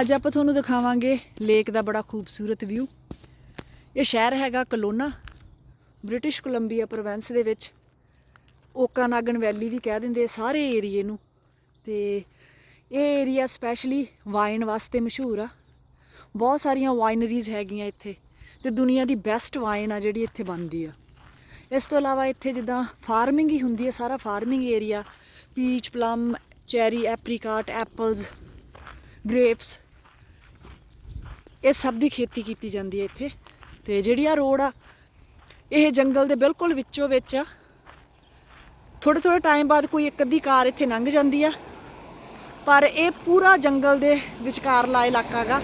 ਅੱਜ ਆਪਾਂ ਤੁਹਾਨੂੰ ਦਿਖਾਵਾਂਗੇ ਲੇਕ ਦਾ ਬੜਾ ਖੂਬਸੂਰਤ ਵਿਊ ਇਹ ਸ਼ਹਿਰ ਹੈਗਾ ਕਲੋਨਾ, ਬ੍ਰਿਟਿਸ਼ ਕੋਲੰਬੀਆ ਪ੍ਰੋਵਿੰਸ ਦੇ ਵਿੱਚ। ਓਕਾਨਾਗਨ ਵੈਲੀ ਵੀ ਕਹਿ ਦਿੰਦੇ ਸਾਰੇ ਏਰੀਏ ਨੂੰ। ਤੇ ਇਹ ਏਰੀਆ ਸਪੈਸ਼ਲੀ ਵਾਈਨ ਵਾਸਤੇ ਮਸ਼ਹੂਰ ਆ। ਬਹੁਤ ਸਾਰੀਆਂ ਵਾਈਨਰੀਜ਼ ਹੈਗੀਆਂ ਇੱਥੇ ਤੇ ਦੁਨੀਆ ਦੀ ਬੈਸਟ ਵਾਈਨ ਆ ਜਿਹੜੀ ਇੱਥੇ ਬਣਦੀ ਆ। ਇਸ ਤੋਂ ਇਲਾਵਾ ਇੱਥੇ ਜਿੱਦਾਂ ਫਾਰਮਿੰਗ ਹੀ ਹੁੰਦੀ ਹੈ ਸਾਰਾ farming area peach plum cherry apricot apples grapes ਇਹ ਸਭ ਦੀ ਖੇਤੀ ਕੀਤੀ ਜਾਂਦੀ ਹੈ ਇੱਥੇ। ਤੇ ਜਿਹੜੀ ਆ ਰੋਡ ਆ, ਇਹ ਜੰਗਲ ਦੇ ਬਿਲਕੁਲ ਵਿੱਚੋਂ ਵਿੱਚ ਆ। ਥੋੜੇ ਥੋੜੇ ਟਾਈਮ ਬਾਅਦ ਕੋਈ ਇੱਕ ਅੱਧੀ ਕਾਰ ਇੱਥੇ ਲੰਘ ਜਾਂਦੀ ਆ। ਪਰ ਇਹ ਪੂਰਾ ਜੰਗਲ ਦੇ ਵਿਚਕਾਰਲਾ ਇਲਾਕਾ ਗਾ।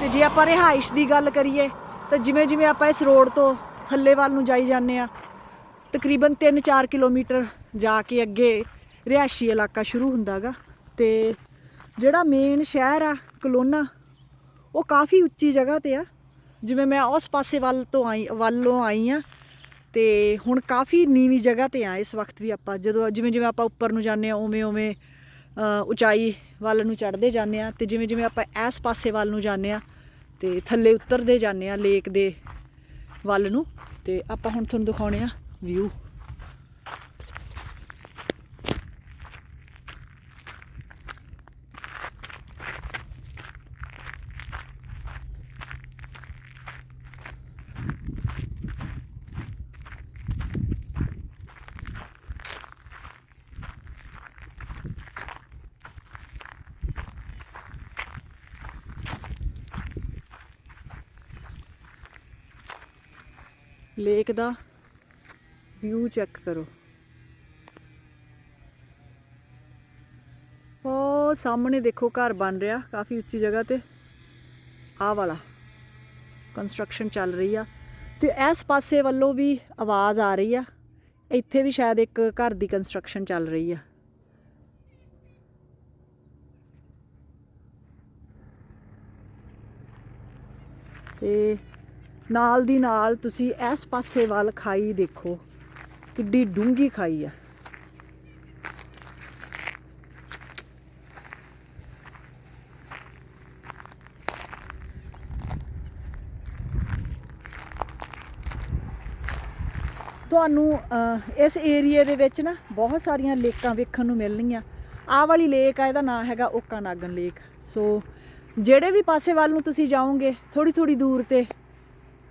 ਤੇ ਜੇ ਆਪਾਂ ਰਿਹਾਇਸ਼ ਦੀ ਗੱਲ ਕਰੀਏ, ਤਾਂ ਜਿਵੇਂ ਜਿਵੇਂ ਆਪਾਂ ਇਸ ਰੋਡ ਤੋਂ ਥੱਲੇ ਵੱਲ ਨੂੰ ਜਾਈ ਜਾਂਦੇ ਆ, ਤਕਰੀਬਨ 3-4 ਕਿਲੋਮੀਟਰ ਜਾ ਕੇ ਅੱਗੇ ਰਿਹਾਇਸ਼ੀ ਇਲਾਕਾ ਸ਼ੁਰੂ ਹੁੰਦਾਗਾ ਤੇ ਜਿਹੜਾ ਮੇਨ ਸ਼ਹਿਰ ਆ, ਕਲੋਨਾ ਉਹ ਕਾਫੀ ਉੱਚੀ ਜਗ੍ਹਾ ਤੇ ਆ। ਜਿਵੇਂ ਮੈਂ ਉਸ ਪਾਸੇ ਵੱਲ ਤੋਂ ਆਈ, ਵੱਲੋਂ ਆਈ ਆ ਤੇ ਹੁਣ ਕਾਫੀ ਨੀਵੀਂ ਜਗ੍ਹਾ ਤੇ ਆ ਇਸ ਵਕਤ ਵੀ ਆਪਾਂ। ਜਦੋਂ ਜਿਵੇਂ ਜਿਵੇਂ ਆਪਾਂ ਉੱਪਰ ਨੂੰ ਜਾਂਦੇ ਆ ਉਵੇਂ ਉਵੇਂ ਉਚਾਈ ਵੱਲ ਨੂੰ ਚੜ੍ਹਦੇ ਜਾਂਦੇ ਆ ਤੇ ਜਿਵੇਂ ਜਿਵੇਂ ਆਪਾਂ ਇਸ ਪਾਸੇ ਵੱਲ ਨੂੰ ਜਾਂਦੇ ਆ ਤੇ ਥੱਲੇ ਉਤਰਦੇ ਜਾਂਦੇ ਆ ਲੇਕ ਦੇ ਵੱਲ ਨੂੰ ਤੇ ਆਪਾਂ ਹੁਣ ਤੁਹਾਨੂੰ ਦਿਖਾਉਣੇ ਆ ਵਿਊ। ਲੇਕ ਦਾ ਵਿਊ ਚੈੱਕ ਕਰੋ। ਉਹ ਸਾਹਮਣੇ ਦੇਖੋ ਘਰ ਬਣ ਰਿਹਾ, ਕਾਫੀ ਉੱਚੀ ਜਗ੍ਹਾ ਤੇ। ਆ ਵਾਲਾ ਕੰਸਟਰਕਸ਼ਨ ਚੱਲ ਰਹੀ ਆ। ਤੇ ਇਸ ਪਾਸੇ ਵੱਲੋਂ ਵੀ ਆਵਾਜ਼ ਆ ਰਹੀ ਆ। ਇੱਥੇ ਵੀ ਸ਼ਾਇਦ ਇੱਕ ਘਰ ਦੀ ਕੰਸਟਰਕਸ਼ਨ ਚੱਲ ਰਹੀ ਆ। ਤੇ ਨਾਲ ਦੀ ਨਾਲ ਤੁਸੀਂ ਇਸ ਪਾਸੇ ਵੱਲ ਖਾਈ ਦੇਖੋ, ਕਿੱਡੀ ਡੂੰਗੀ ਖਾਈ ਆ। ਤੁਹਾਨੂੰ ਇਸ ਏਰੀਏ ਦੇ ਵਿੱਚ ਨਾ ਬਹੁਤ ਸਾਰੀਆਂ ਲੇਕਾਂ ਵੇਖਣ ਨੂੰ ਮਿਲਣਗੀਆਂ। ਆਹ ਵਾਲੀ ਲੇਕ ਆ, ਇਹਦਾ ਨਾਮ ਹੈਗਾ ਓਕਾ ਨਾਗਨ ਲੇਕ। ਸੋ ਜਿਹੜੇ ਵੀ ਪਾਸੇ ਵੱਲ ਨੂੰ ਤੁਸੀਂ ਜਾਓਗੇ ਥੋੜੀ ਥੋੜੀ ਦੂਰ ਤੇ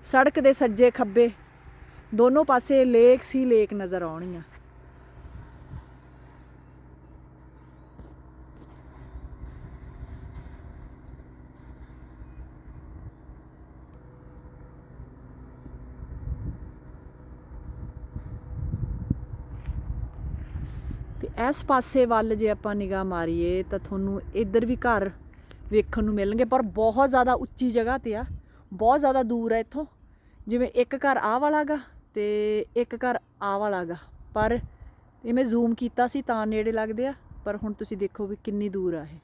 ਸੜਕ ਦੇ ਸੱਜੇ ਖੱਬੇ, ਦੋਨੋਂ ਪਾਸੇ ਲੇਕ ਸੀ ਲੇਕ ਨਜ਼ਰ ਆਉਣੀਆਂ। ਤੇ ਇਸ ਪਾਸੇ ਵੱਲ ਜੇ ਆਪਾਂ ਨਿਗਾਹ ਮਾਰੀਏ, ਤਾਂ ਤੁਹਾਨੂੰ ਇੱਧਰ ਵੀ ਘਰ ਵੇਖਣ ਨੂੰ ਮਿਲਣਗੇ, ਪਰ ਬਹੁਤ ਜ਼ਿਆਦਾ ਉੱਚੀ ਜਗ੍ਹਾ ਤੇ ਆ, ਬਹੁਤ ਜ਼ਿਆਦਾ ਦੂਰ ਹੈ ਇੱਥੋਂ। ਜਿਵੇਂ ਇੱਕ ਘਰ ਆਹ ਵਾਲਾ ਗਾ ਤੇ ਇੱਕ ਘਰ ਆ ਵਾਲਾ ਗਾ। ਪਰ ਇਹ ਮੈਂ ਜ਼ੂਮ ਕੀਤਾ ਸੀ ਤਾਂ ਨੇੜੇ ਲੱਗਦੇ ਆ, ਪਰ ਹੁਣ ਤੁਸੀਂ ਦੇਖੋ ਵੀ ਕਿੰਨੀ ਦੂਰ ਆ ਇਹ।